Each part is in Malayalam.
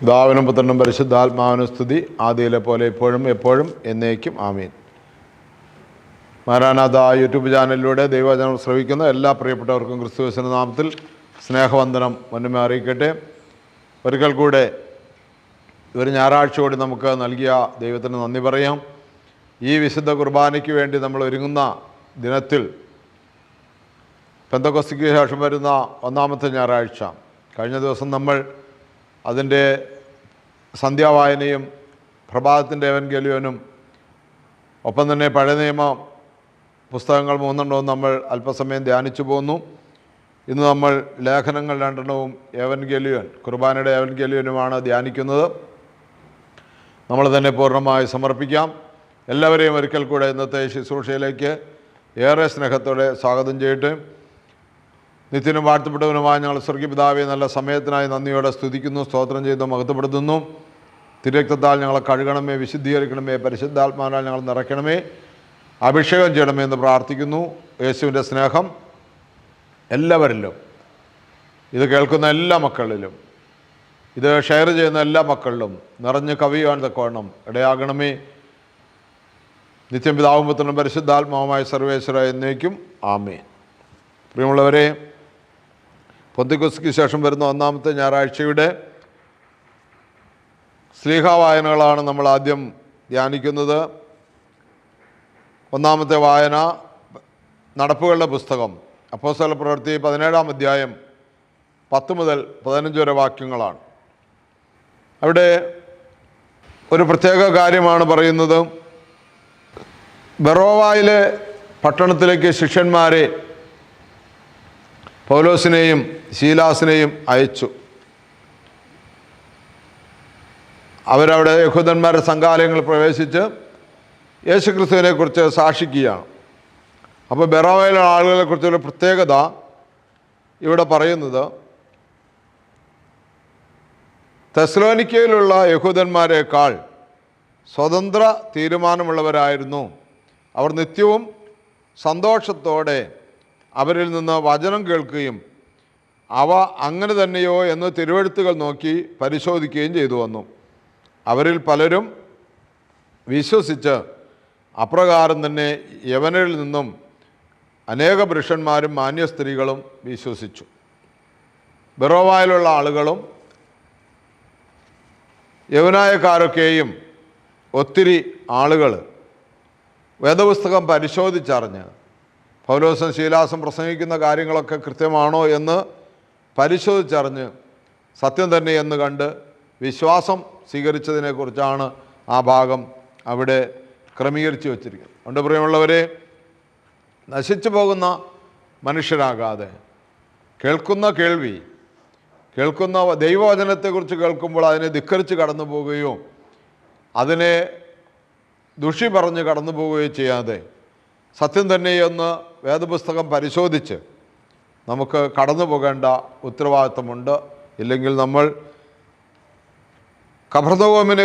പിതാവിനും പുത്രനും പരിശുദ്ധാത്മാവിനും സ്തുതി. ആദിയിലെ പോലെ ഇപ്പോഴും എപ്പോഴും എന്നേക്കും ആമീൻ. മാരാനാഥ യൂട്യൂബ് ചാനലിലൂടെ ദൈവചനം ശ്രവിക്കുന്ന എല്ലാ പ്രിയപ്പെട്ടവർക്കും ക്രിസ്തുവിന്റെ നാമത്തിൽ സ്നേഹവന്ദനം മുന്നമേ അറിയിക്കട്ടെ. ഒരിക്കൽ കൂടെ ഒരു ഞായറാഴ്ച കൂടി നമുക്ക് നൽകിയ ദൈവത്തിന് നന്ദി പറയാം. ഈ വിശുദ്ധ കുർബാനയ്ക്ക് വേണ്ടി നമ്മൾ ഒരുങ്ങുന്ന ദിനത്തിൽ പെന്തക്കൊസ്തിക്ക് ശേഷം വരുന്ന ഒന്നാമത്തെ ഞായറാഴ്ച. കഴിഞ്ഞ ദിവസം നമ്മൾ അതിന്റെ സന്ധ്യാവായനയും പ്രഭാതത്തിന്റെ എവൻഗലിയോനും ഒപ്പം തന്നെ പഴയ നിയമ പുസ്തകങ്ങൾ മൂന്നെണ്ണവും നമ്മൾ അല്പസമയം ധ്യാനിച്ചു പോന്നു. ഇന്ന് നമ്മൾ ലേഖനങ്ങൾ രണ്ടെണ്ണവും ഏവൻഗലിയോൻ കുർബാനയുടെ ഏവൻഗലിയോനുമാണ് ധ്യാനിക്കുന്നത്. നമ്മൾ തന്നെ പൂർണമായി സമർപ്പിക്കാം. എല്ലാവരെയും ഒരിക്കൽ കൂടെ ഇന്നത്തെ ശുശ്രൂഷയിലേക്ക് ഏറെ സ്നേഹത്തോടെ സ്വാഗതം ചെയ്യട്ടെ. നിത്യനും വാഴ്ത്തപ്പെട്ടവനുമായ ഞങ്ങൾ സ്വർഗീപിതാവെ നല്ല സമയത്തിനായി നന്ദിയോടെ സ്തുതിക്കുന്നു സ്തോത്രം ചെയ്ത് മഹത്വപ്പെടുത്തുന്നു. തിരക്തത്താൽ ഞങ്ങളെ കഴുകണമേ വിശുദ്ധീകരിക്കണമേ പരിശുദ്ധാത്മാവിനാൽ ഞങ്ങൾ നിറയ്ക്കണമേ. അഭിഷേകം ചെയ്യണമേ എന്ന് പ്രാർത്ഥിക്കുന്നു. യേശുവിന്റെ സ്നേഹം എല്ലാവരിലും. ഇത് കേൾക്കുന്ന എല്ലാ മക്കളിലും. ഇത് ഷെയർ ചെയ്യുന്ന എല്ലാ മക്കളിലും. നിറഞ്ഞ് കവിയുവാൻ തക്കവണ്ണം ഇടയാകണമേ. നിത്യം പിതാവും പുത്രനും പരിശുദ്ധാത്മാവുമായ സർവേശ്വര എന്നേക്കും. ആമേ പ്രിയമുള്ളവരെ പൊന്തിക്കുസ്ക്ക് ശേഷം വരുന്ന ഒന്നാമത്തെ ഞായറാഴ്ചയുടെ സ്ലീഹ വായനകളാണ് നമ്മൾ ആദ്യം ധ്യാനിക്കുന്നത്. ഒന്നാമത്തെ വായന നടപ്പുകളുടെ പുസ്തകം അപ്പോസ്തല പ്രവൃത്തി പതിനേഴാം അധ്യായം പത്ത് മുതൽ പതിനഞ്ച് വരെ വാക്യങ്ങളാണ്. അവിടെ ഒരു പ്രത്യേക കാര്യമാണ് പറയുന്നത്. ബറോവായിലെ പട്ടണത്തിലേക്ക് ശിഷ്യന്മാരെ പൗലോസിനെയും ശീലാസിനെയും അയച്ചു. അവരവിടെ യഹൂദന്മാരുടെ സംഘാലയങ്ങൾ പ്രവേശിച്ച് യേശുക്രിസ്തുവിനെക്കുറിച്ച് സാക്ഷിക്കുകയാണ്. അപ്പോൾ ബെറോവയിലെ ആളുകളെ കുറിച്ചുള്ള പ്രത്യേകത ഇവിടെ പറയുന്നത് തെസ്ലോനിക്കയിലുള്ള യഹൂദന്മാരെക്കാൾ സ്വതന്ത്ര തീരുമാനമുള്ളവരായിരുന്നു. അവർ നിത്യവും സന്തോഷത്തോടെ അവരിൽ നിന്ന് വചനം കേൾക്കുകയും അവ അങ്ങനെ തന്നെയോ എന്ന് തിരുവഴുത്തുകൾ നോക്കി പരിശോധിക്കുകയും ചെയ്തു വന്നു. അവരിൽ പലരും വിശ്വസിച്ച് അപ്രകാരം തന്നെ യവനരിൽ നിന്നും അനേക പുരുഷന്മാരും മാന്യ സ്ത്രീകളും വിശ്വസിച്ചു. ബെറോവായിലുള്ള ആളുകളും യവനായക്കാരൊക്കെയും ഒത്തിരി ആളുകൾ വേദപുസ്തകം പരിശോധിച്ചറിഞ്ഞ് പൗലോസും ശീലാസും പ്രസംഗിക്കുന്ന കാര്യങ്ങളൊക്കെ കൃത്യമാണോ എന്ന് പരിശോധിച്ചറിഞ്ഞ് സത്യം തന്നെ എന്ന് കണ്ട് വിശ്വാസം സ്വീകരിച്ചതിനെക്കുറിച്ചാണ് ആ ഭാഗം അവിടെ ക്രമീകരിച്ച് വച്ചിരിക്കുന്നത്. അതുകൊണ്ട് പ്രിയമുള്ളവരെ നശിച്ചു പോകുന്ന മനുഷ്യരാകാതെ കേൾക്കുന്ന കേൾവി കേൾക്കുന്ന ദൈവവചനത്തെക്കുറിച്ച് കേൾക്കുമ്പോൾ അതിനെ ധിക്കരിച്ച് കടന്നു പോവുകയോ അതിനെ ദുഷി പറഞ്ഞ് കടന്നു പോവുകയോ ചെയ്യാതെ സത്യം തന്നെയെന്ന് വേദപുസ്തകം പരിശോധിച്ച് നമുക്ക് കടന്നു പോകേണ്ട ഉത്തരവാദിത്തമുണ്ട്. ഇല്ലെങ്കിൽ നമ്മൾ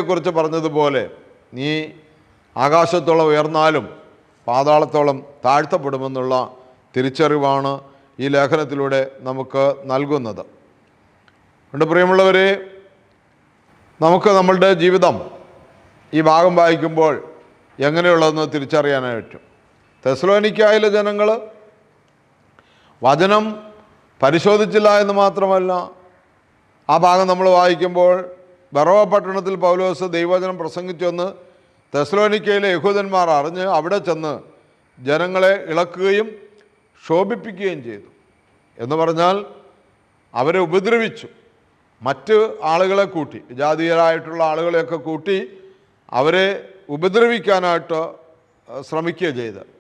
കുറിച്ച് പറഞ്ഞതുപോലെ നീ ആകാശത്തോളം ഉയർന്നാലും പാതാളത്തോളം താഴ്ത്തപ്പെടുമെന്നുള്ള തിരിച്ചറിവാണ് ഈ ലേഖനത്തിലൂടെ നമുക്ക് നൽകുന്നത്. അതുകൊണ്ട് പ്രിയമുള്ളവരെ നമുക്ക് നമ്മളുടെ ജീവിതം ഈ ഭാഗം വായിക്കുമ്പോൾ എങ്ങനെയുള്ളതെന്ന് തിരിച്ചറിയാനായി പറ്റും തെസ്ലോനിക്കായിലെ ജനങ്ങൾ വചനം പരിശോധിച്ചില്ല എന്ന് മാത്രമല്ല ആ ഭാഗം നമ്മൾ വായിക്കുമ്പോൾ ബറവ പട്ടണത്തിൽ പൗലോസ് ദൈവവചനം പ്രസംഗിച്ചെന്ന് തെസ്ലോനിക്കയിലെ യഹൂദന്മാർ അറിഞ്ഞ് അവിടെ ചെന്ന് ജനങ്ങളെ ഇളക്കുകയും ശോഭിപ്പിക്കുകയും ചെയ്തു. എന്ന് പറഞ്ഞാൽ അവരെ ഉപദ്രവിച്ചു. മറ്റ് ആളുകളെ കൂട്ടി ജാതീയരായിട്ടുള്ള ആളുകളെയൊക്കെ കൂട്ടി അവരെ ഉപദ്രവിക്കാനായിട്ട് ശ്രമിക്കുക ചെയ്ത്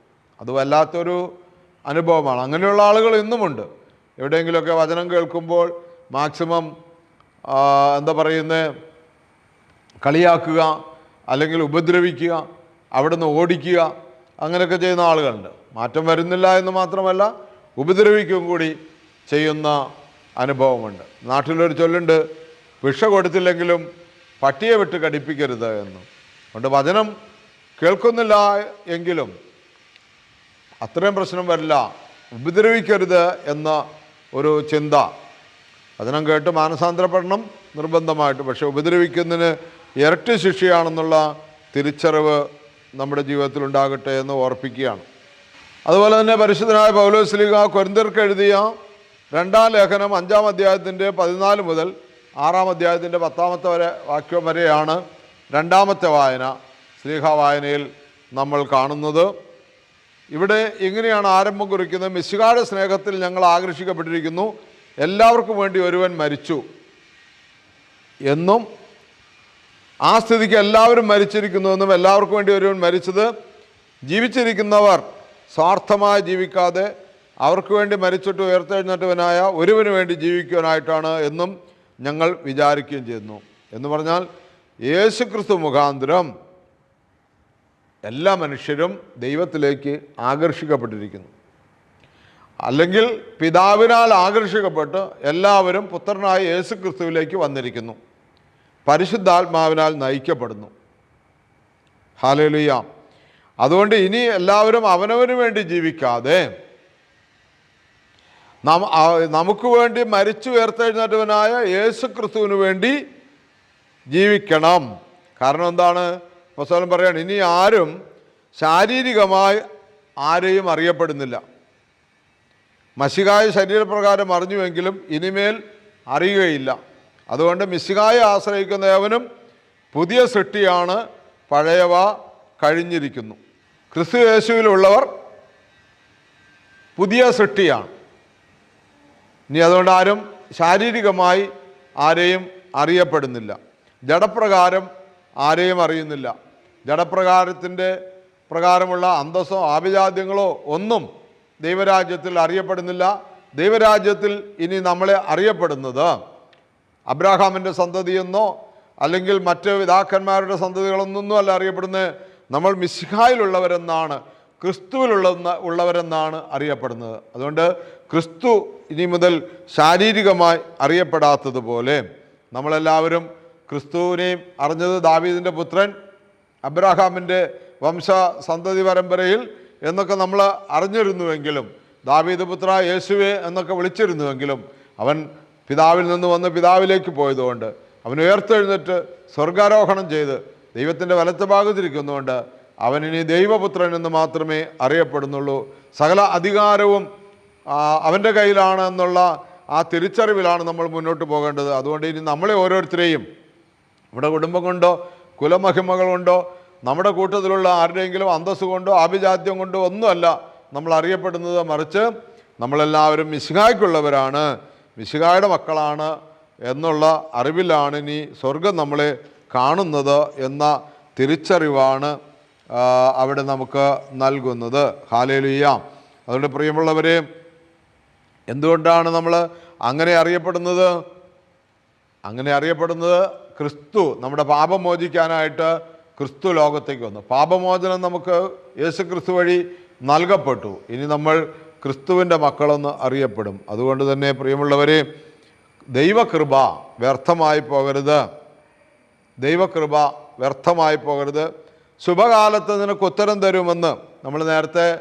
അത് വല്ലാത്തൊരു അനുഭവമാണ്. അങ്ങനെയുള്ള ആളുകൾ ഇന്നുമുണ്ട്. എവിടെയെങ്കിലുമൊക്കെ വചനം കേൾക്കുമ്പോൾ മാക്സിമം എന്താ പറയുന്നത് കളിയാക്കുക അല്ലെങ്കിൽ ഉപദ്രവിക്കുക അവിടുന്ന് ഓടിക്കുക അങ്ങനെയൊക്കെ ചെയ്യുന്ന ആളുകളുണ്ട്. മാറ്റം വരുന്നില്ല എന്ന് മാത്രമല്ല ഉപദ്രവിക്കുകയും കൂടി ചെയ്യുന്ന അനുഭവമുണ്ട്. നാട്ടിലൊരു ചൊല്ലുണ്ട് വിഷ കൊടുത്തില്ലെങ്കിലും പട്ടിയെ വിട്ട് കടിപ്പിക്കരുത് എന്ന്. അതുകൊണ്ട് വചനം കേൾക്കുന്നില്ല എങ്കിലും അത്രയും പ്രശ്നം വരില്ല. ഉപദ്രവിക്കരുത് എന്ന ഒരു ചിന്ത. അതിനം കേട്ട് മാനസാന്തരപ്പെടണം നിർബന്ധമായിട്ട്. പക്ഷെ ഉപദ്രവിക്കുന്നതിന് ഇരട്ടി ശിക്ഷയാണെന്നുള്ള തിരിച്ചറിവ് നമ്മുടെ ജീവിതത്തിൽ ഉണ്ടാകട്ടെ എന്ന് ഓർപ്പിക്കുകയാണ്. അതുപോലെ തന്നെ പരിശുദ്ധനായ പൗലോസ്ലിക കൊരിന്തർക്ക് എഴുതിയ രണ്ടാം ലേഖനം അഞ്ചാം അധ്യായത്തിന്റെ പതിനാല് മുതൽ ആറാം അധ്യായത്തിന്റെ പത്താമത്തെ വരെ വാക്യം വരെയാണ് രണ്ടാമത്തെ വായന സ്ലീഹ വായനയിൽ നമ്മൾ കാണുന്നത്. ഇവിടെ ഇങ്ങനെയാണ് ആരംഭം കുറിക്കുന്നത്. മിശികാട് സ്നേഹത്തിൽ ഞങ്ങൾ ആകർഷിക്കപ്പെട്ടിരിക്കുന്നു. എല്ലാവർക്കും വേണ്ടി ഒരുവൻ മരിച്ചു. എന്നും ആ സ്ഥിതിക്ക് എല്ലാവരും മരിച്ചിരിക്കുന്നുവെന്നും എല്ലാവർക്കും വേണ്ടി ഒരുവൻ മരിച്ചത്. ജീവിച്ചിരിക്കുന്നവർ സ്വാർത്ഥമായി ജീവിക്കാതെ അവർക്ക് വേണ്ടി മരിച്ചിട്ട് ഉയർത്തെഴുന്നേറ്റവനായ ഒരുവന് വേണ്ടി ജീവിക്കുവാനായിട്ടാണ് എന്നും ഞങ്ങൾ വിചാരിക്കുകയും ചെയ്യുന്നു. എന്ന് പറഞ്ഞാൽ യേശുക്രിസ്തു മുഖാന്തരം എല്ലാ മനുഷ്യരും ദൈവത്തിലേക്ക് ആകർഷിക്കപ്പെട്ടിരിക്കുന്നു. അല്ലെങ്കിൽ പിതാവിനാൽ ആകർഷിക്കപ്പെട്ട് എല്ലാവരും പുത്രനായ യേശു ക്രിസ്തുവിലേക്ക് വന്നിരിക്കുന്നു. പരിശുദ്ധാത്മാവിനാൽ നയിക്കപ്പെടുന്നു. ഹാലലുയാം അതുകൊണ്ട് ഇനി എല്ലാവരും അവനവന് വേണ്ടി ജീവിക്കാതെ നാം നമുക്ക് വേണ്ടി മരിച്ചു ഉയർത്തെഴുന്നേറ്റവനായ യേശു ക്രിസ്തുവിന് വേണ്ടി ജീവിക്കണം. കാരണം എന്താണ്? പുസ്തകം പറയാണ് ഇനി ആരും ശാരീരികമായി ആരെയും അറിയപ്പെടുന്നില്ല. മഷികായ ശരീരപ്രകാരം അറിഞ്ഞുവെങ്കിലും ഇനിമേൽ അറിയുകയില്ല. അതുകൊണ്ട് മിശികായെ ആശ്രയിക്കുന്നവനും പുതിയ സൃഷ്ടിയാണ് പഴയവ കഴിഞ്ഞിരിക്കുന്നു. ക്രിസ്തു യേശുവിലുള്ളവർ പുതിയ സൃഷ്ടിയാണ്. ഇനി അതുകൊണ്ട് ആരും ശാരീരികമായി ആരെയും അറിയപ്പെടുന്നില്ല. ജഡപ്രകാരം ആരെയും അറിയുന്നില്ല. ജഡപ്രകാരത്തിന്റെ പ്രകാരമുള്ള അന്തസ്സോ ആഭിജാത്യങ്ങളോ ഒന്നും ദൈവരാജ്യത്തിൽ അറിയപ്പെടുന്നില്ല. ദൈവരാജ്യത്തിൽ ഇനി നമ്മളെ അറിയപ്പെടുന്നത് അബ്രാഹാമിന്റെ സന്തതിയെന്നോ അല്ലെങ്കിൽ മറ്റ് പിതാക്കന്മാരുടെ സന്തതികളൊന്നൊന്നും അല്ല അറിയപ്പെടുന്നത്. നമ്മൾ മിസ്ഹായിലുള്ളവരെന്നാണ് ക്രിസ്തുവിലുള്ള ഉള്ളവരെന്നാണ് അറിയപ്പെടുന്നത്. അതുകൊണ്ട് ക്രിസ്തു ഇനി മുതൽ ശാരീരികമായി അറിയപ്പെടാത്തതുപോലെ നമ്മളെല്ലാവരും ക്രിസ്തുവിനെയും അറിഞ്ഞത് ദാവീദിന്റെ പുത്രൻ അബ്രാഹാമിന്റെ വംശ സന്തതി പരമ്പരയിൽ എന്നൊക്കെ നമ്മൾ അറിഞ്ഞിരുന്നുവെങ്കിലും ദാവീദ് പുത്ര യേശുവെ എന്നൊക്കെ വിളിച്ചിരുന്നുവെങ്കിലും അവൻ പിതാവിൽ നിന്ന് വന്ന് പിതാവിലേക്ക് പോയതുകൊണ്ട് അവൻ ഉയർത്തെഴുന്നേറ്റ് സ്വർഗാരോഹണം ചെയ്ത് ദൈവത്തിന്റെ വലത്ത് ഭാഗത്തിരിക്കുന്നതുകൊണ്ട് അവനിനി ദൈവപുത്രൻ എന്ന് മാത്രമേ അറിയപ്പെടുന്നുള്ളൂ. സകല അധികാരവും അവന്റെ കയ്യിലാണ് എന്നുള്ള ആ തിരിച്ചറിവിലാണ് നമ്മൾ മുന്നോട്ട് പോകേണ്ടത്. അതുകൊണ്ട് ഇനി നമ്മളെ ഓരോരുത്തരെയും നമ്മുടെ കുടുംബം കൊണ്ടോ കുലമഹിമകൾ കൊണ്ടോ നമ്മുടെ കൂട്ടത്തിലുള്ള ആരുടെയെങ്കിലും അന്തസ് കൊണ്ടോ ആഭിജാത്യം കൊണ്ടോ ഒന്നുമല്ല നമ്മൾ അറിയപ്പെടുന്നത്. മറിച്ച് നമ്മളെല്ലാവരും മിശിഹായ്ക്കുള്ളവരാണ്. മിശിഹായുടെ മക്കളാണ് എന്നുള്ള അറിവിലാണ് ഇനി സ്വർഗം നമ്മളെ കാണുന്നത് എന്ന തിരിച്ചറിവാണ് അവിടെ നമുക്ക് നൽകുന്നത്. ഹാലേലുയ്യാം അതുകൊണ്ട് പ്രിയമുള്ളവരെ എന്തുകൊണ്ടാണ് നമ്മൾ അങ്ങനെ അറിയപ്പെടുന്നത്? അങ്ങനെ അറിയപ്പെടുന്നത് ക്രിസ്തു നമ്മുടെ പാപം മോചിക്കാനായിട്ട് ക്രിസ്തു ലോകത്തേക്ക് വന്നു. പാപമോചനം നമുക്ക് യേശു ക്രിസ്തു വഴി നൽകപ്പെട്ടു. ഇനി നമ്മൾ ക്രിസ്തുവിന്റെ മക്കളെന്ന് അറിയപ്പെടും. അതുകൊണ്ട് തന്നെ പ്രിയമുള്ളവരെ ദൈവകൃപ വ്യർത്ഥമായി പോകരുത്. ദൈവകൃപ വ്യർത്ഥമായി പോകരുത്. ശുഭകാലത്ത് നിനക്ക് ഉത്തരം തരുമെന്ന് നമ്മൾ നേരത്തെ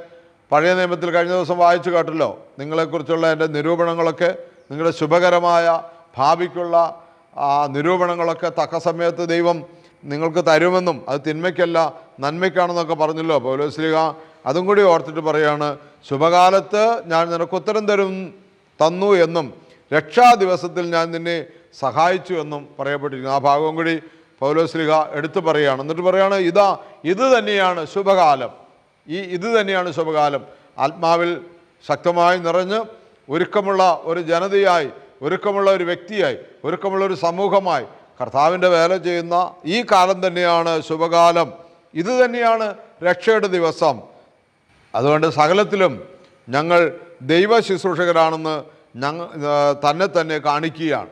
പഴയ നിയമത്തിൽ കഴിഞ്ഞ ദിവസം വായിച്ചു കേട്ടല്ലോ. നിങ്ങളെക്കുറിച്ചുള്ള എന്റെ നിരൂപണങ്ങളൊക്കെ നിങ്ങളുടെ ശുഭകരമായ ഭാവിക്കുള്ള ആ നിരൂപണങ്ങളൊക്കെ തക്ക സമയത്ത് ദൈവം നിങ്ങൾക്ക് തരുമെന്നും അത് തിന്മയ്ക്കല്ല നന്മയ്ക്കാണെന്നൊക്കെ പറഞ്ഞല്ലോ പൗലോസ്ലിക അതും കൂടി ഓർത്തിട്ട് പറയാണ് ശുഭകാലത്ത് ഞാൻ നിനക്ക് ഉത്തരം തരും തന്നു എന്നും രക്ഷാ ദിവസത്തിൽ ഞാൻ നിന്നെ സഹായിച്ചു എന്നും പറയപ്പെട്ടിരിക്കുന്നു. ആ ഭാഗവും കൂടി പൗലോസ്ലിഹ എടുത്തു പറയുകയാണ് എന്നിട്ട് പറയാണ് ഇതാ ഇത് തന്നെയാണ് ശുഭകാലം. ഈ ഇത് തന്നെയാണ് ശുഭകാലം. ആത്മാവിൽ ശക്തമായി നിറഞ്ഞ് ഒരുക്കമുള്ള ഒരു ജനതയായി ഒരുക്കമുള്ള ഒരു വ്യക്തിയായി ഒരുക്കമുള്ള ഒരു സമൂഹമായി. കർത്താവിന്റെ വേല ചെയ്യുന്ന ഈ കാലം തന്നെയാണ് ശുഭകാലം. ഇത് തന്നെയാണ് രക്ഷയുടെ ദിവസം. അതുകൊണ്ട് സകലത്തിലും ഞങ്ങൾ ദൈവ ശുശ്രൂഷകരാണെന്ന് ഞങ്ങൾ തന്നെ തന്നെ കാണിക്കുകയാണ്.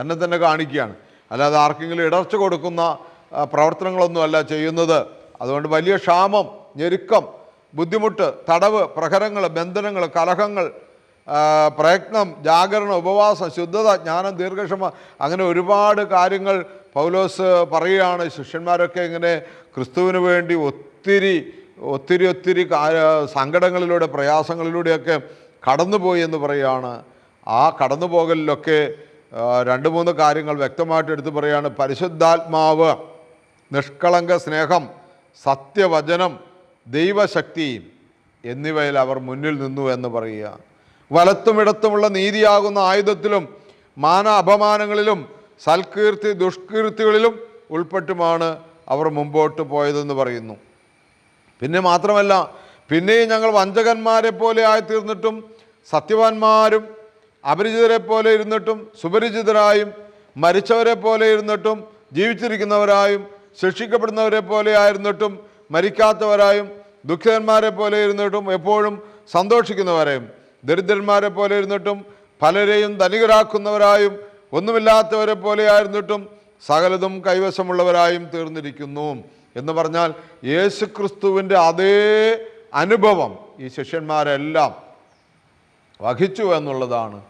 തന്നെ തന്നെ കാണിക്കുകയാണ്. അല്ലാതെ ആർക്കെങ്കിലും ഇടർച്ച കൊടുക്കുന്ന പ്രവർത്തനങ്ങളൊന്നുമല്ല ചെയ്യുന്നത്. അതുകൊണ്ട് വലിയ ക്ഷാമം ഞെരുക്കം ബുദ്ധിമുട്ട് തടവ് പ്രഹരങ്ങൾ ബന്ധനങ്ങൾ കലഹങ്ങൾ പ്രയത്നം ജാഗരണം ഉപവാസം ശുദ്ധത ജ്ഞാനം ദീർഘക്ഷമ അങ്ങനെ ഒരുപാട് കാര്യങ്ങൾ പൗലോസ് പറയുകയാണ്. ശിഷ്യന്മാരൊക്കെ ഇങ്ങനെ ക്രിസ്തുവിന് വേണ്ടി ഒത്തിരി ഒത്തിരി ഒത്തിരി സങ്കടങ്ങളിലൂടെ പ്രയാസങ്ങളിലൂടെയൊക്കെ കടന്നുപോയി എന്ന് പറയുകയാണ്. ആ കടന്നു പോകലിലൊക്കെ രണ്ട് മൂന്ന് കാര്യങ്ങൾ വ്യക്തമായിട്ട് എടുത്തു പറയുകയാണ്. പരിശുദ്ധാത്മാവ് നിഷ്കളങ്ക സ്നേഹം സത്യവചനം ദൈവശക്തി എന്നിവയിൽ അവർ മുന്നിൽ നിന്നു എന്ന് പറയുക. വലത്തും ഇടത്തുമുള്ള നീതിയാകുന്ന ആയുധത്തിലും മാന അപമാനങ്ങളിലും സൽകീർത്തി ദുഷ്കീർത്തികളിലും ഉൾപ്പെട്ടുമാണ് അവർ മുമ്പോട്ട് പോയതെന്ന് പറയുന്നു. പിന്നെ മാത്രമല്ല പിന്നെയും ഞങ്ങൾ വഞ്ചകന്മാരെ പോലെ ആയിത്തീർന്നിട്ടും സത്യവാന്മാരും അപരിചിതരെ പോലെ ഇരുന്നിട്ടും സുപരിചിതരായും മരിച്ചവരെ പോലെ ഇരുന്നിട്ടും ജീവിച്ചിരിക്കുന്നവരായും ശിക്ഷിക്കപ്പെടുന്നവരെ പോലെ ആയിരുന്നിട്ടും മരിക്കാത്തവരായും ദുഃഖിതന്മാരെ പോലെ ഇരുന്നിട്ടും എപ്പോഴും സന്തോഷിക്കുന്നവരെയും ദരിദ്രന്മാരെ പോലെ ഇരുന്നിട്ടും പലരെയും ധനികരാക്കുന്നവരായും ഒന്നുമില്ലാത്തവരെ പോലെ ആയിരുന്നിട്ടും സകലതും കൈവശമുള്ളവരായും തീർന്നിരിക്കുന്നു. എന്ന് പറഞ്ഞാൽ യേശുക്രിസ്തുവിന്റെ അതേ അനുഭവം ഈ ശിഷ്യന്മാരെല്ലാം വഹിച്ചു എന്നുള്ളതാണ്.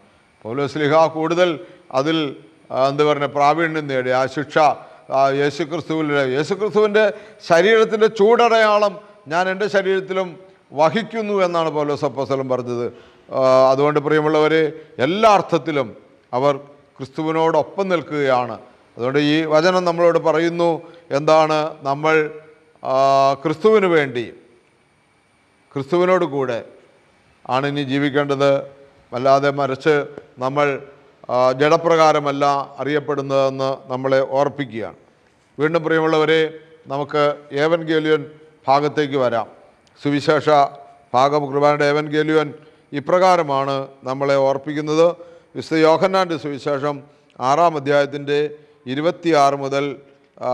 പൗലോസ്ലിഹ കൂടുതൽ അതിൽ എന്താ പറയുക പ്രാവീണ്യം നേടി. ആ ശിക്ഷ ആ, യേശുക്രിസ്തുവിന്റെ ശരീരത്തിന്റെ ചൂടടയാളം ഞാൻ എന്റെ ശരീരത്തിലും വഹിക്കുന്നു എന്നാണ് പൗലോസ് അപ്പോസ്തലൻ പറഞ്ഞത്. അതുകൊണ്ട് പ്രിയമുള്ളവരെ എല്ലാ അർത്ഥത്തിലും അവർ ക്രിസ്തുവിനോടൊപ്പം നിൽക്കുകയാണ്. അതുകൊണ്ട് ഈ വചനം നമ്മളോട് പറയുന്നു എന്താണ് നമ്മൾ ക്രിസ്തുവിന് വേണ്ടി ക്രിസ്തുവിനോട് കൂടെ ആണ് ഇനി ജീവിക്കേണ്ടത്. അല്ലാതെ മറിച്ച് നമ്മൾ ജഡപ്രകാരമല്ല അറിയപ്പെടുന്നതെന്ന് നമ്മളെ ഓർപ്പിക്കുകയാണ്. വീണ്ടും പ്രിയമുള്ളവരെ നമുക്ക് ഏവൻ ഗേലിയൻ ഭാഗത്തേക്ക് വരാം. സുവിശേഷ ഭാഗം കുർബാനയുടെ ഏവൻ ഗേലിയൻ ഇപ്രകാരമാണ് നമ്മളെ ഓർപ്പിക്കുന്നത്. വിശുദ്ധ യോഹന്നാന്റെ സുവിശേഷം ആറാം അധ്യായത്തിന്റെ ഇരുപത്തിയാറ് മുതൽ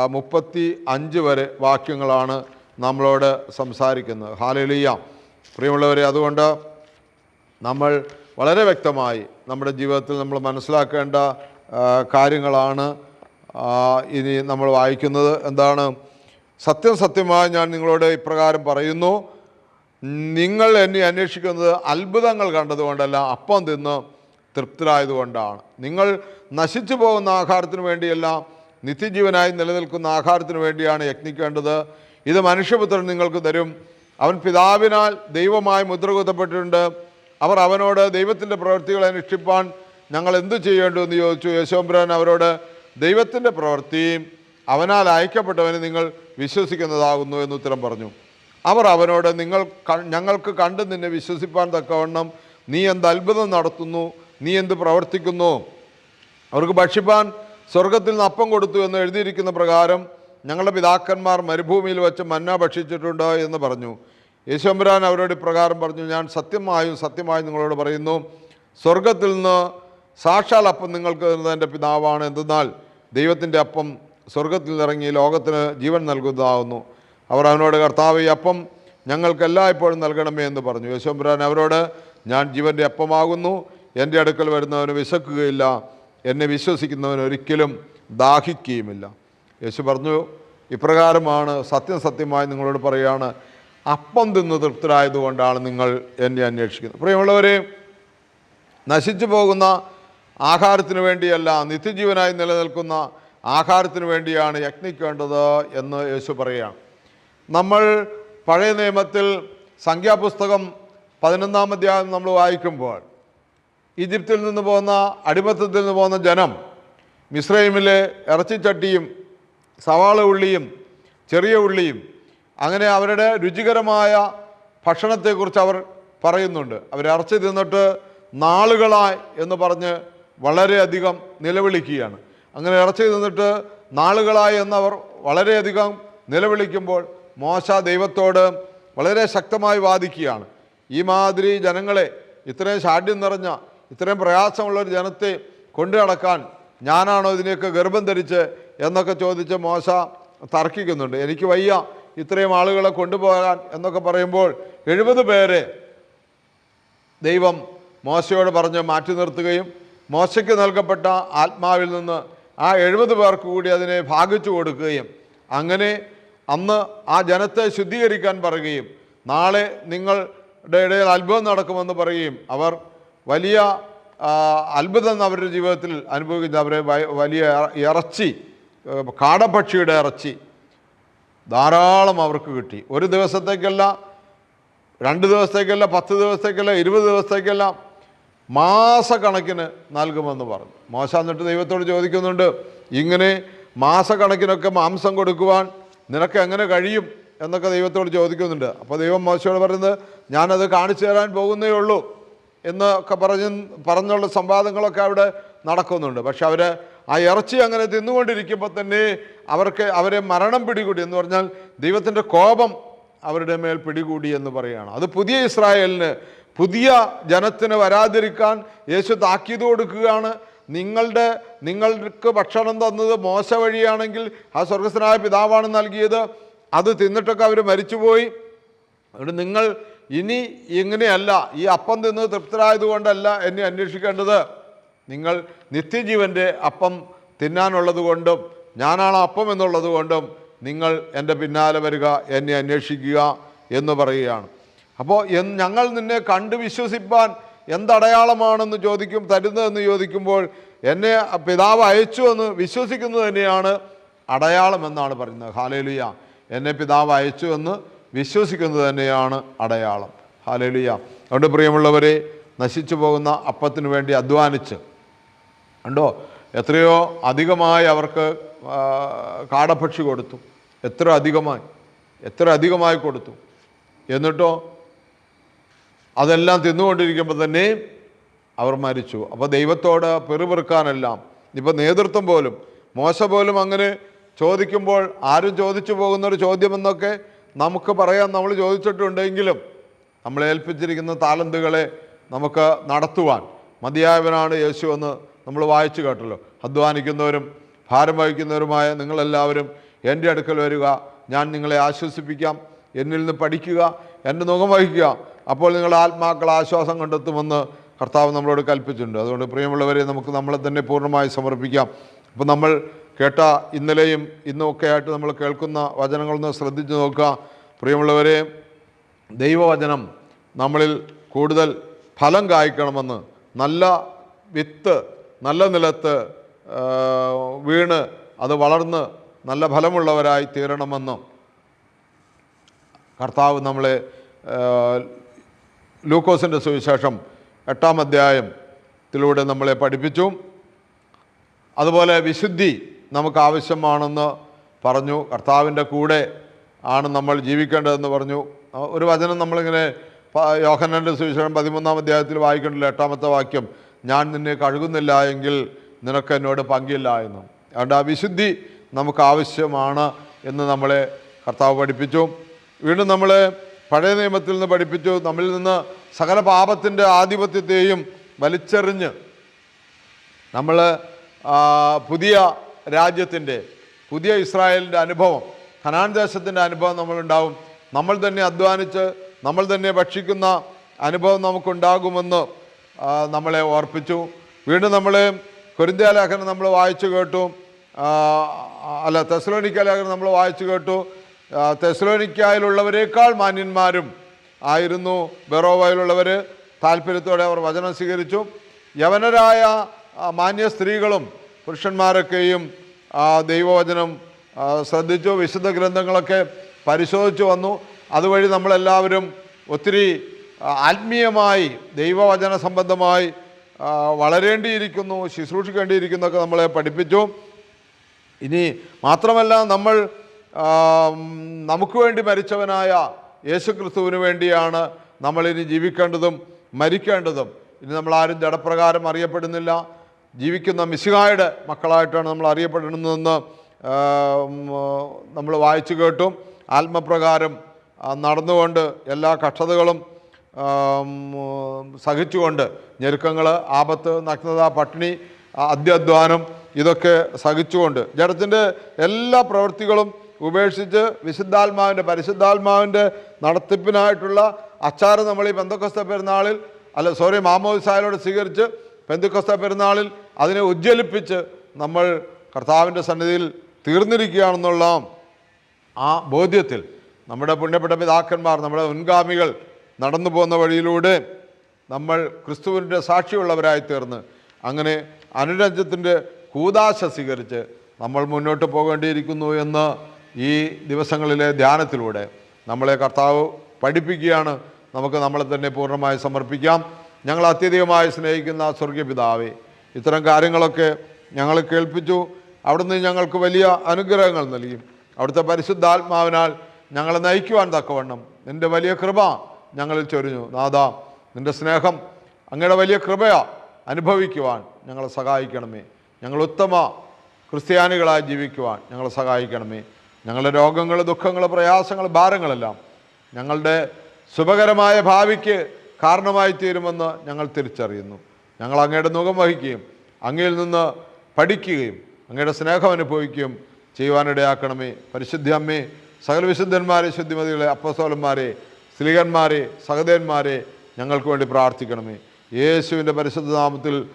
മുപ്പത്തി അഞ്ച് വരെ വാക്യങ്ങളാണ് നമ്മളോട് സംസാരിക്കുന്നത്. ഹാലലിയ. പ്രിയമുള്ളവരെ അതുകൊണ്ട് നമ്മൾ വളരെ വ്യക്തമായി നമ്മുടെ ജീവിതത്തിൽ നമ്മൾ മനസ്സിലാക്കേണ്ട കാര്യങ്ങളാണ് ഇനി നമ്മൾ വായിക്കുന്നത്. എന്താണ്? സത്യം സത്യമായി ഞാൻ നിങ്ങളോട് ഇപ്രകാരം പറയുന്നു. നിങ്ങൾ എന്നെ അന്വേഷിക്കുന്നത് അത്ഭുതങ്ങൾ കണ്ടതുകൊണ്ടല്ല അപ്പം തിന്ന് തൃപ്തരായതുകൊണ്ടാണ്. നിങ്ങൾ നശിച്ചു പോകുന്ന ആഹാരത്തിന് വേണ്ടിയല്ല നിത്യജീവനായി നിലനിൽക്കുന്ന ആഹാരത്തിന് വേണ്ടിയാണ് യത്നിക്കേണ്ടത് ഇത് മനുഷ്യപുത്രൻ നിങ്ങൾക്ക് തരും. അവൻ പിതാവിനാൽ ദൈവമായി മുദ്രകുത്തപ്പെട്ടിട്ടുണ്ട് അവർ അവനോട് ദൈവത്തിന്റെ പ്രവൃത്തികളെ അനുഷ്ഠിപ്പാൻ ഞങ്ങൾ എന്തു ചെയ്യേണ്ടു എന്ന് ചോദിച്ചു. യശോബ്രൻ അവരോട് ദൈവത്തിന്റെ പ്രവൃത്തി അവനാൽ അയക്കപ്പെട്ടവന് നിങ്ങൾ വിശ്വസിക്കുന്നതാകുന്നു എന്ന് ഉത്തരം പറഞ്ഞു. അവർ അവനോട് നിങ്ങൾ ഞങ്ങൾക്ക് കണ്ട് നിന്നെ വിശ്വസിപ്പാൻ തക്കവണ്ണം നീ എന്ത് അത്ഭുതം നടത്തുന്നു? നീ എന്ത് പ്രവർത്തിക്കുന്നു? അവർക്ക് ഭക്ഷിപ്പാൻ സ്വർഗത്തിൽ നിന്ന് അപ്പം കൊടുത്തു എന്ന് എഴുതിയിരിക്കുന്ന പ്രകാരം ഞങ്ങളുടെ പിതാക്കന്മാർ മരുഭൂമിയിൽ വെച്ച് മന്ന ഭക്ഷിച്ചിട്ടുണ്ട് എന്ന് പറഞ്ഞു. യേശുമ്പരാൻ അവരോട് ഇപ്രകാരം പറഞ്ഞു ഞാൻ സത്യമായും സത്യമായും നിങ്ങളോട് പറയുന്നു സ്വർഗത്തിൽ നിന്ന് സാക്ഷാൽ അപ്പം നിങ്ങൾക്ക് തരുന്നത് എന്റെ പിതാവാണ്. എന്തെന്നാൽ ദൈവത്തിന്റെ അപ്പം സ്വർഗത്തിൽ നിന്നിറങ്ങി ലോകത്തിന് ജീവൻ നൽകുന്നതാകുന്നു അവർ അവനോട് കർത്താവ് ഈ അപ്പം ഞങ്ങൾക്ക് എല്ലായ്പ്പോഴും നൽകണമേ എന്ന് പറഞ്ഞു. യേശുമ്പരാൻ അവരോട് ഞാൻ ജീവന്റെ അപ്പമാകുന്നു എന്റെ അടുക്കൽ വരുന്നവന് വിശക്കുകയില്ല എന്നെ വിശ്വസിക്കുന്നവൻ ഒരിക്കലും ദാഹിക്കുകയുമില്ല. യേശു പറഞ്ഞു ഇപ്രകാരമാണ് സത്യം സത്യമായി നിങ്ങളോട് പറയുകയാണ് അപ്പം തിന്ന് തൃപ്തരായതുകൊണ്ടാണ് നിങ്ങൾ എന്നെ അന്വേഷിക്കുന്നത്. പ്രിയമുള്ളവരെ നശിച്ചു പോകുന്ന ആഹാരത്തിന് വേണ്ടിയല്ല നിത്യജീവനായി നിലനിൽക്കുന്ന ആഹാരത്തിന് വേണ്ടിയാണ് യജ്ഞിക്കേണ്ടത് എന്ന് യേശു പറയുകയാണ്. നമ്മൾ പഴയ നിയമത്തിൽ സംഖ്യാപുസ്തകം പതിനൊന്നാം അധ്യായം നമ്മൾ വായിക്കുമ്പോൾ ഈജിപ്തിൽ നിന്ന് പോകുന്ന അടിമത്തത്തിൽ നിന്ന് പോകുന്ന ജനം മിശ്രൈമിലെ ഇറച്ചിച്ചട്ടിയും സവാള ഉള്ളിയും ചെറിയ ഉള്ളിയും അങ്ങനെ അവരുടെ രുചികരമായ ഭക്ഷണത്തെക്കുറിച്ച് അവർ പറയുന്നുണ്ട്. അവർ ഇറച്ചി തിന്നിട്ട് നാളുകളായി എന്ന് പറഞ്ഞ് വളരെയധികം നിലവിളിക്കുകയാണ്. അങ്ങനെ ഇറച്ചി തിന്നിട്ട് നാളുകളായി എന്നവർ വളരെയധികം നിലവിളിക്കുമ്പോൾ മോശ ദൈവത്തോട് വളരെ ശക്തമായി വാദിക്കുകയാണ്. ഈ മാതിരി ജനങ്ങളെ ഇത്രയും ഷാഢ്യം നിറഞ്ഞ ഇത്രയും പ്രയാസമുള്ള ഒരു ജനത്തെ കൊണ്ടു നടക്കാൻ ഞാനാണോ ഇതിനെയൊക്കെ ഗർഭം ധരിച്ച് എന്നൊക്കെ ചോദിച്ച് മോശ തർക്കിക്കുന്നുണ്ട്. എനിക്ക് വയ്യ ഇത്രയും ആളുകളെ കൊണ്ടുപോകാൻ എന്നൊക്കെ പറയുമ്പോൾ എഴുപത് പേരെ ദൈവം മോശയോട് പറഞ്ഞ് മാറ്റി നിർത്തുകയും മോശയ്ക്ക് നൽകപ്പെട്ട ആത്മാവിൽ നിന്ന് ആ എഴുപത് പേർക്ക് കൂടി അതിനെ ഭാഗിച്ചു കൊടുക്കുകയും അങ്ങനെ അന്ന് ആ ജനത്തെ ശുദ്ധീകരിക്കാൻ പറയുകയും നാളെ നിങ്ങളുടെ ഇടയിൽ അത്ഭുതം നടക്കുമെന്ന് പറയുകയും അവർ വലിയ അത്ഭുതം അവരുടെ ജീവിതത്തിൽ അനുഭവിക്കുന്ന അവരെ വലിയ ഇറച്ചി കാടപക്ഷിയുടെ ഇറച്ചി ധാരാളം അവർക്ക് കിട്ടി. ഒരു ദിവസത്തേക്കല്ല രണ്ട് ദിവസത്തേക്കല്ല പത്ത് ദിവസത്തേക്കല്ല ഇരുപത് ദിവസത്തേക്കല്ല മാസക്കണക്കിന് നൽകുമെന്ന് പറഞ്ഞു. മോശ എന്നിട്ട് ദൈവത്തോട് ചോദിക്കുന്നുണ്ട് ഇങ്ങനെ മാസക്കണക്കിനൊക്കെ മാംസം കൊടുക്കുവാൻ നിനക്ക് എങ്ങനെ കഴിയും എന്നൊക്കെ ദൈവത്തോട് ചോദിക്കുന്നുണ്ട്. അപ്പോൾ ദൈവം മോശയോട് പറയുന്നത് ഞാനത് കാണിച്ചു തരാൻ പോകുന്നേ ഉള്ളൂ എന്നൊക്കെ പറഞ്ഞ് പറഞ്ഞുള്ള സംവാദങ്ങളൊക്കെ അവിടെ നടക്കുന്നുണ്ട്. പക്ഷെ അവർ ആ ഇറച്ചി അങ്ങനെ തിന്നുകൊണ്ടിരിക്കുമ്പോൾ തന്നെ അവർക്ക് അവരെ മരണം പിടികൂടി എന്ന് പറഞ്ഞാൽ ദൈവത്തിന്റെ കോപം അവരുടെ മേൽ പിടികൂടി എന്ന് പറയുകയാണ്. അത് പുതിയ ഇസ്രായേലിന് പുതിയ ജനത്തിന് വരാതിരിക്കാൻ യേശു താക്കീത് കൊടുക്കുകയാണ്. നിങ്ങളുടെ നിങ്ങൾക്ക് ഭക്ഷണം തന്നത് മോശ വഴിയാണെങ്കിൽ ആ സ്വർഗസ്വനായ പിതാവാണ് നൽകിയത്. അത് തിന്നിട്ടൊക്കെ അവർ മരിച്ചുപോയി. അതുകൊണ്ട് നിങ്ങൾ ഇനി ഇങ്ങനെയല്ല ഈ അപ്പം തിന്ന് തൃപ്തരായതുകൊണ്ടല്ല എന്നെ അന്വേഷിക്കേണ്ടത്. നിങ്ങൾ നിത്യജീവന്റെ അപ്പം തിന്നാനുള്ളത് കൊണ്ടും ഞാനാണ് അപ്പം എന്നുള്ളത് കൊണ്ടും നിങ്ങൾ എന്റെ പിന്നാലെ വരിക എന്നെ അന്വേഷിക്കുക എന്ന് പറയുകയാണ്. അപ്പോൾ ഞങ്ങൾ നിന്നെ കണ്ടു വിശ്വസിപ്പാൻ എന്തടയാളമാണെന്ന് ചോദിക്കും തരുന്നതെന്ന് ചോദിക്കുമ്പോൾ എന്നെ പിതാവ് അയച്ചു എന്ന് വിശ്വസിക്കുന്നത് തന്നെയാണ് അടയാളം എന്നാണ് പറയുന്നത്. ഹാലേലുയ. എന്നെ പിതാവ് അയച്ചു എന്ന് വിശ്വസിക്കുന്നത് തന്നെയാണ് അടയാളം. ഹാലേലുയ. അതുകൊണ്ട് പ്രിയമുള്ളവരെ നശിച്ചു പോകുന്ന അപ്പത്തിന് വേണ്ടി അധ്വാനിച്ച് കണ്ടോ? എത്രയോ അധികമായി അവർക്ക് കാടഭക്ഷി കൊടുത്തു. എത്ര അധികമായി? എത്ര അധികമായി കൊടുത്തു. എന്നിട്ടോ അതെല്ലാം തിന്നുകൊണ്ടിരിക്കുമ്പോൾ തന്നെ അവർ മരിച്ചു. അപ്പോൾ ദൈവത്തോട് പെറുപെറുക്കാനെല്ലാം. ഇപ്പോൾ നേതൃത്വം പോലും മോശ പോലും അങ്ങനെ ചോദിക്കുമ്പോൾ ആരും ചോദിച്ചു പോകുന്നൊരു ചോദ്യമെന്നൊക്കെ നമുക്ക് പറയാൻ നമ്മൾ ചോദിച്ചിട്ടുണ്ടെങ്കിലും നമ്മളെ ഏൽപ്പിച്ചിരിക്കുന്ന താലന്തുകളെ നമുക്ക് നടത്തുവാൻ മതിയായവനാണ് യേശു എന്ന് നമ്മൾ വായിച്ചു കേട്ടല്ലോ. അധ്വാനിക്കുന്നവരും ഭാരം വഹിക്കുന്നവരുമായ നിങ്ങളെല്ലാവരും എന്റെ അടുക്കൽ വരിക. ഞാൻ നിങ്ങളെ ആശ്വസിപ്പിക്കാം. എന്നിൽ നിന്ന് പഠിക്കുക. എന്റെ മുഖം വഹിക്കുക. അപ്പോൾ നിങ്ങൾ ആത്മാക്കൾ ആശ്വാസം കണ്ടെത്തുമെന്ന് കർത്താവ് നമ്മളോട് കൽപ്പിച്ചിട്ടുണ്ട്. അതുകൊണ്ട് പ്രിയമുള്ളവരെ നമുക്ക് നമ്മളെ തന്നെ പൂർണമായി സമർപ്പിക്കാം. അപ്പോൾ നമ്മൾ കേട്ട ഇന്നലെയും ഇന്നും ഒക്കെ ആയിട്ട് നമ്മൾ കേൾക്കുന്ന വചനങ്ങളൊന്ന് ശ്രദ്ധിച്ചു നോക്കുക. പ്രിയമുള്ളവരെ ദൈവവചനം നമ്മളിൽ കൂടുതൽ ഫലം കായ്ക്കണമെന്ന് നല്ല വിത്ത് നല്ല നിലത്ത് വീണ് അത് വളർന്ന് നല്ല ഫലമുള്ളവരായി തീരണമെന്നും കർത്താവ് നമ്മളെ ലൂക്കോസിന്റെ സുവിശേഷം എട്ടാം അധ്യായത്തിലൂടെ നമ്മളെ പഠിപ്പിച്ചു. അതുപോലെ വിശുദ്ധി നമുക്ക് ആവശ്യമാണെന്ന് പറഞ്ഞു. കർത്താവിന്റെ കൂടെ ആണ് നമ്മൾ ജീവിക്കേണ്ടതെന്ന് പറഞ്ഞു. ഒരു വചനം നമ്മളിങ്ങനെ യോഹനന്റെ സുവിശേഷം പതിമൂന്നാം അധ്യായത്തിൽ വായിക്കേണ്ടല്ലോ എട്ടാമത്തെ വാക്യം ഞാൻ നിന്നെ കഴുകുന്നില്ല എങ്കിൽ നിനക്ക് എന്നോട് പങ്കില്ല എന്ന്. അതുകൊണ്ട് ആ വിശുദ്ധി നമുക്ക് ആവശ്യമാണ് എന്ന് നമ്മളെ കർത്താവ് പഠിപ്പിച്ചു. വീണ്ടും നമ്മളെ പഴയ നിയമത്തിൽ നിന്ന് പഠിപ്പിച്ചു. നമ്മളിൽ നിന്ന് സകല പാപത്തിന്റെ ആധിപത്യത്തെയും വലിച്ചെറിഞ്ഞ് നമ്മൾ പുതിയ രാജ്യത്തിന്റെ പുതിയ ഇസ്രായേലിന്റെ അനുഭവം ഖനാൻ ദേശത്തിന്റെ അനുഭവം നമ്മളുണ്ടാവും. നമ്മൾ തന്നെ അധ്വാനിച്ച് നമ്മൾ തന്നെ ഭക്ഷിക്കുന്ന അനുഭവം നമുക്കുണ്ടാകുമെന്ന് നമ്മളെ ഓർപ്പിച്ചു. വീണ്ടും നമ്മൾ കൊരിന്ത്യ ലേഖനം നമ്മൾ വായിച്ചു കേട്ടു. അല്ല തെസ്ലോനിക്ക ലേഖനം നമ്മൾ വായിച്ചു കേട്ടു. തെസ്ലോണിക്കായിലുള്ളവരേക്കാൾ മാന്യന്മാരും ആയിരുന്നു ബെറോവയിലുള്ളവർ താല്പര്യത്തോടെ അവർ വചനം സ്വീകരിച്ചു. യവനരായ മാന്യ സ്ത്രീകളും പുരുഷന്മാരൊക്കെയും ദൈവവചനം ശ്രദ്ധിച്ചു. വിശുദ്ധ ഗ്രന്ഥങ്ങളൊക്കെ പരിശോധിച്ചു വന്നു. അതുവഴി നമ്മളെല്ലാവരും ഒത്തിരി ആത്മീയമായി ദൈവവചന സംബന്ധമായി വളരേണ്ടിയിരിക്കുന്നു ശുശ്രൂഷിക്കേണ്ടിയിരിക്കുന്നൊക്കെ നമ്മളെ പഠിപ്പിച്ചു. ഇനി മാത്രമല്ല നമ്മൾ നമുക്ക് വേണ്ടി മരിച്ചവനായ യേശു ക്രിസ്തുവിന് വേണ്ടിയാണ് നമ്മളിനി ജീവിക്കേണ്ടതും മരിക്കേണ്ടതും. ഇനി നമ്മൾ ആരും ജഡപ്രകാരം അറിയപ്പെടുന്നില്ല. ജീവിക്കുന്ന മിശിഹായുടെ മക്കളായിട്ടാണ് നമ്മൾ അറിയപ്പെടുന്നതെന്ന് നമ്മൾ വായിച്ചു കേട്ടും. ആത്മപ്രകാരം നടന്നുകൊണ്ട് എല്ലാ കഷ്ടതകളും സഹിച്ചുകൊണ്ട് ഞെരുക്കങ്ങൾ ആപത്ത് നഗ്നത പട്ടിണി അധ്യാധ്വാനം ഇതൊക്കെ സഹിച്ചുകൊണ്ട് ജഡത്തിന്റെ എല്ലാ പ്രവൃത്തികളും ഉപേക്ഷിച്ച് വിശുദ്ധാത്മാവിന്റെ പരിശുദ്ധാത്മാവിന്റെ നടത്തിപ്പിനായിട്ടുള്ള അച്ചാറ് നമ്മൾ ഈ പെന്തക്കൊസ്ത പെരുന്നാളിൽ അല്ല സോറി മാമോദിസായലോട് സ്വീകരിച്ച് പെന്തുക്കസ്ത പെരുന്നാളിൽ അതിനെ ഉജ്ജ്വലിപ്പിച്ച് നമ്മൾ കർത്താവിന്റെ സന്നിധിയിൽ തീർന്നിരിക്കുകയാണെന്നുള്ള ആ ബോധ്യത്തിൽ നമ്മുടെ പുണ്യപ്പെട്ട പിതാക്കന്മാർ നമ്മുടെ മുൻഗാമികൾ നടന്നു പോകുന്ന വഴിയിലൂടെ നമ്മൾ ക്രിസ്തുവിന്റെ സാക്ഷിയുള്ളവരായി തീർന്ന് അങ്ങനെ അനുരഞ്ജത്തിന്റെ കൂതാശ സ്വീകരിച്ച് നമ്മൾ മുന്നോട്ട് പോകേണ്ടിയിരിക്കുന്നു എന്ന് ഈ ദിവസങ്ങളിലെ ധ്യാനത്തിലൂടെ നമ്മളെ കർത്താവ് പഠിപ്പിക്കുകയാണ്. നമുക്ക് നമ്മളെ തന്നെ പൂർണമായി സമർപ്പിക്കാം. ഞങ്ങൾ അത്യധികമായി സ്നേഹിക്കുന്ന സ്വർഗീയ പിതാവേ ഇത്തരം കാര്യങ്ങളൊക്കെ ഞങ്ങൾ കേൾപ്പിച്ചു. അവിടുന്ന് ഞങ്ങൾക്ക് വലിയ അനുഗ്രഹങ്ങൾ നൽകി. അവിടുത്തെ പരിശുദ്ധാത്മാവിനാൽ ഞങ്ങളെ നയിക്കുവാൻ തക്കവണ്ണം നിന്റെ വലിയ കൃപ ഞങ്ങളിൽ ചൊരിഞ്ഞു. നാദാ നിന്റെ സ്നേഹം അങ്ങയുടെ വലിയ കൃപയാ അനുഭവിക്കുവാൻ ഞങ്ങളെ സഹായിക്കണമേ. ഞങ്ങൾ ഉത്തമ ക്രിസ്ത്യാനികളായി ജീവിക്കുവാൻ ഞങ്ങളെ സഹായിക്കണമേ. ഞങ്ങളുടെ രോഗങ്ങൾ ദുഃഖങ്ങൾ പ്രയാസങ്ങൾ ഭാരങ്ങളെല്ലാം ഞങ്ങളുടെ ശുഭകരമായ ഭാവിക്ക് കാരണമായി തീരുമെന്ന് ഞങ്ങൾ തിരിച്ചറിയുന്നു. ഞങ്ങൾ അങ്ങയുടെ മുഖം വഹിക്കുകയും അങ്ങയിൽ നിന്ന് പഠിക്കുകയും അങ്ങയുടെ സ്നേഹം അനുഭവിക്കുകയും ചെയ്യുവാനിടയാക്കണമേ. പരിശുദ്ധി അമ്മേ സകല വിശുദ്ധന്മാരെ ശുദ്ധിമതികളെ അപ്പസോലന്മാരെ സ്ത്രീകന്മാരെ സഹദേന്മാരെ ഞങ്ങൾക്ക് വേണ്ടി പ്രാർത്ഥിക്കണമേ. യേശുവിന്റെ പരിശുദ്ധ നാമത്തിൽ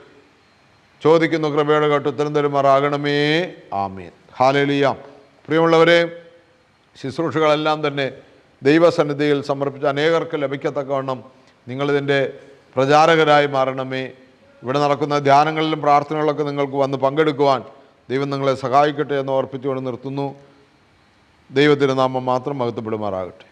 ചോദിക്കുന്ന കൃപയുടെ കേട്ട് ഉത്തരം തരുമാറാകണമേ. ആമീൻ. ഹാലേലിയ. പ്രിയമുള്ളവരെ ശുശ്രൂഷകളെല്ലാം തന്നെ ദൈവസന്നിധിയിൽ സമർപ്പിച്ച അനേകർക്ക് ലഭിക്കത്തക്കവണ്ണം നിങ്ങളിതിന്റെ പ്രചാരകരായി മാറണമേ. ഇവിടെ നടക്കുന്ന ധ്യാനങ്ങളിലും പ്രാർത്ഥനകളിലൊക്കെ നിങ്ങൾക്ക് വന്ന് പങ്കെടുക്കുവാൻ ദൈവം നിങ്ങളെ സഹായിക്കട്ടെ എന്ന് ഓർപ്പിച്ചുകൊണ്ട് നിർത്തുന്നു. ദൈവത്തിന്റെ നാമം മാത്രം മഹത്വപ്പെടുമാറാകട്ടെ.